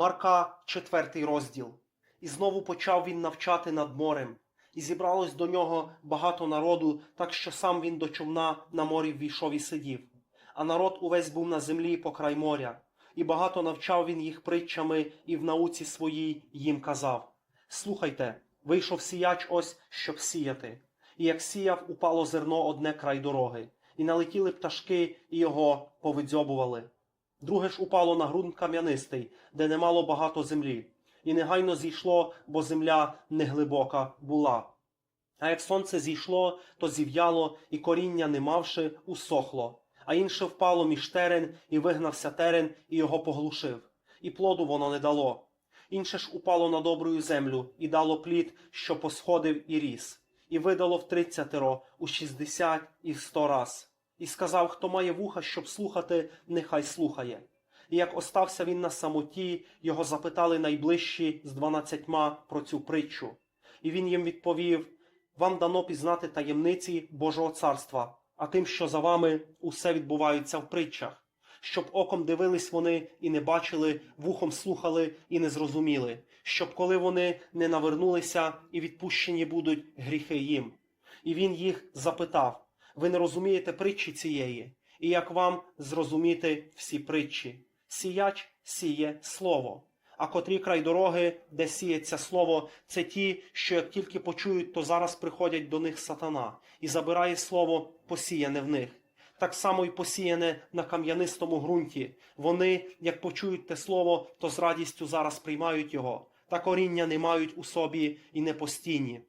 Марка, четвертий розділ. І знову почав він навчати над морем. І зібралось до нього багато народу, так що сам він до човна на морі ввійшов і сидів. А народ увесь був на землі по край моря. І багато навчав він їх притчами, і в науці своїй їм казав: Слухайте, вийшов сіяч ось, щоб сіяти. І як сіяв, упало зерно одне край дороги, і налетіли пташки, і його повидзьобували. Друге ж упало на ґрунт кам'янистий, де не мало багато землі, і негайно зійшло, бо земля неглибока була. А як сонце зійшло, то зів'яло, і коріння, не мавши, усохло. А інше впало між терен, і вигнався терен, і його поглушив. І плоду воно не дало. Інше ж упало на добрую землю, і дало плід, що посходив і ріс, і видало в тридцятеро, у шістдесят і в сто раз. І сказав, хто має вуха, щоб слухати, нехай слухає. І як остався він на самоті, його запитали найближчі з дванадцятьма про цю притчу. І він їм відповів: Вам дано пізнати таємниці Божого царства, а тим, що за вами, усе відбувається в притчах, щоб оком дивились вони і не бачили, вухом слухали і не зрозуміли, щоб коли вони не навернулися і відпущені будуть гріхи їм. І він їх запитав: Ви не розумієте притчі цієї, і як вам зрозуміти всі притчі? Сіяч сіє слово. А котрі край дороги, де сіється слово, це ті, що як тільки почують, то зараз приходять до них сатана і забирає слово посіяне в них. Так само й посіяне на кам'янистому ґрунті. Вони, як почують те слово, то з радістю зараз приймають його, та коріння не мають у собі і не постійні.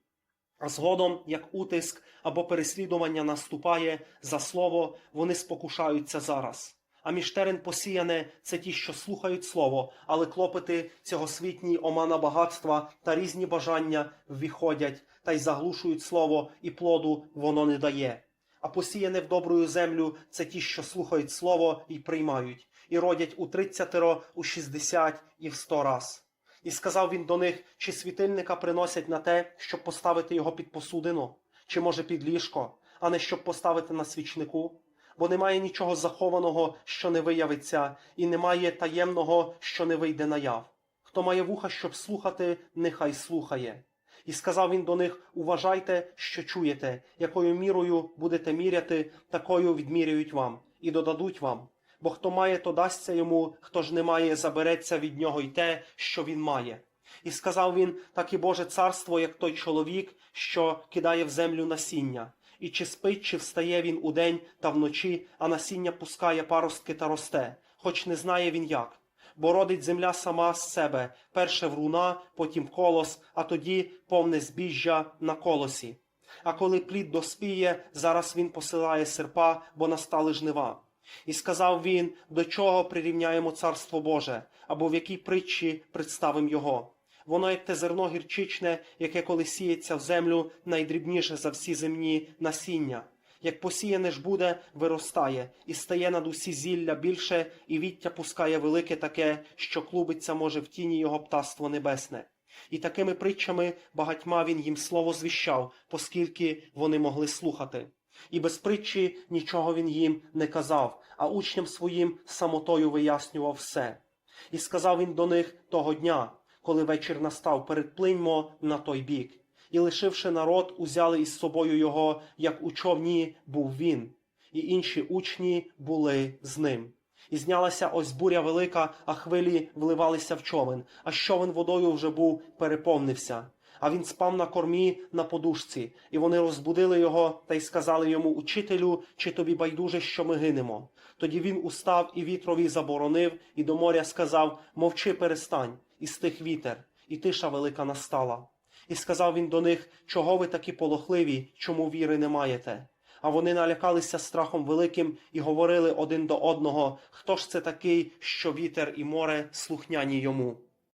А згодом, як утиск або переслідування наступає за слово, вони спокушаються зараз. А між терен посіяне це ті, що слухають слово, але клопоти цьогосвітні омана багатства та різні бажання виходять та й заглушують слово, і плоду воно не дає. А посіяне в добрую землю це ті, що слухають слово і приймають, і родять у тридцятеро, у шістдесят і в сто раз. І сказав він до них, чи світильника приносять на те, щоб поставити його під посудину, чи може під ліжко, а не щоб поставити на свічнику. Бо немає нічого захованого, що не виявиться, і немає таємного, що не вийде наяв. Хто має вуха, щоб слухати, нехай слухає. І сказав він до них: Уважайте, що чуєте, якою мірою будете міряти, такою відміряють вам, і додадуть вам. Бо хто має, то дасться йому, хто ж не має, забереться від нього й те, що він має. І сказав він, так і Боже царство, як той чоловік, що кидає в землю насіння. І чи спить, чи встає він удень та вночі, а насіння пускає паростки та росте, хоч не знає він як. Бо родить земля сама з себе, перше вруна, потім колос, а тоді повне збіжжя на колосі. А коли плід доспіє, зараз він посилає серпа, бо настали жнива. І сказав він, до чого прирівняємо царство Боже, або в якій притчі представим його. Воно, як те зерно гірчичне, яке коли сіється в землю, найдрібніше за всі земні насіння. Як посіяне ж буде, виростає, і стає над усі зілля більше, і віття пускає велике таке, що клубиться може в тіні його птаство небесне. І такими притчами багатьма він їм слово звіщав, оскільки вони могли слухати. І без притчі нічого він їм не казав, а учням своїм самотою вияснював все. І сказав він до них того дня, коли вечір настав, передплиньмо на той бік. І, лишивши народ, узяли із собою його, як у човні був він, і інші учні були з ним. І знялася ось буря велика, а хвилі вливалися в човен, а човен водою вже був переповнився. А він спав на кормі на подушці, і вони розбудили його та й сказали йому, Учителю, чи тобі байдуже, що ми гинемо? Тоді він устав і вітрові заборонив, і до моря сказав Мовчи, перестань, і стих вітер, і тиша велика настала. І сказав він до них, чого ви такі полохливі, чому віри не маєте? А вони налякалися страхом великим і говорили один до одного, хто ж це такий, що вітер і море слухняні йому.